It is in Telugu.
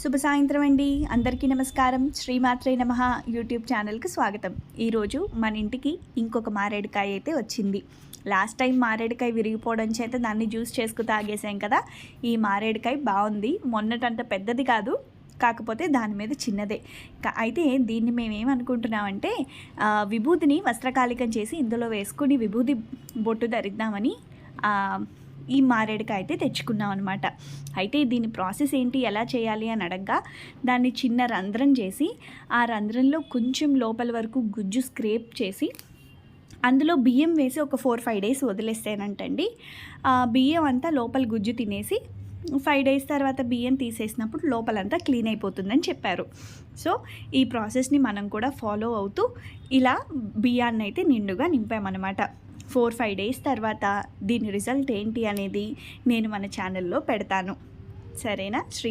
శుభ సాయంత్రం అండి. అందరికీ నమస్కారం. శ్రీమాత్రే నమ యూట్యూబ్ ఛానల్కి స్వాగతం. ఈరోజు మన ఇంటికి ఇంకొక మారేడుకాయ అయితే వచ్చింది. లాస్ట్ టైం మారేడుకాయ విరిగిపోవడం చేత దాన్ని జ్యూస్ చేసుకు తాగేసాం కదా. ఈ మారేడుకాయ బాగుంది. మొన్నటంత పెద్దది కాదు. కాకపోతే దాని మీద చిన్నదే. అయితే దీన్ని మేము ఏమనుకుంటున్నామంటే విభూతిని వస్త్రకాలికం చేసి ఇందులో వేసుకుని విభూతి బొట్టు ధరిద్దామని ఈ మారేడుకాయ అయితే తెచ్చుకున్నాం అనమాట అయితే దీని ప్రాసెస్ ఏంటి? ఎలా చేయాలి అని అడగ్గా దాన్ని చిన్న రంధ్రం చేసి ఆ రంధ్రంలో కొంచెం లోపల వరకు గుజ్జు స్క్రేప్ చేసి అందులో బియ్యం వేసి ఒక ఫోర్ ఫైవ్ డేస్ వదిలేస్తేనంటండి. ఆ బియ్యం అంతా లోపల గుజ్జు తినేసి ఫైవ్ డేస్ తర్వాత బియ్యం తీసేసినప్పుడు లోపలంతా క్లీన్ అయిపోతుందని చెప్పారు. సో ఈ ప్రాసెస్ని మనం కూడా ఫాలో అవుతూ ఇలా బియ్యాన్ని అయితే నిండుగా నింపామన్నమాట. ఫోర్ ఫైవ్ డేస్ తర్వాత దీని రిజల్ట్ ఏంటి అనేది నేను మన ఛానల్లో పెడతాను. సరేనా? శ్రీ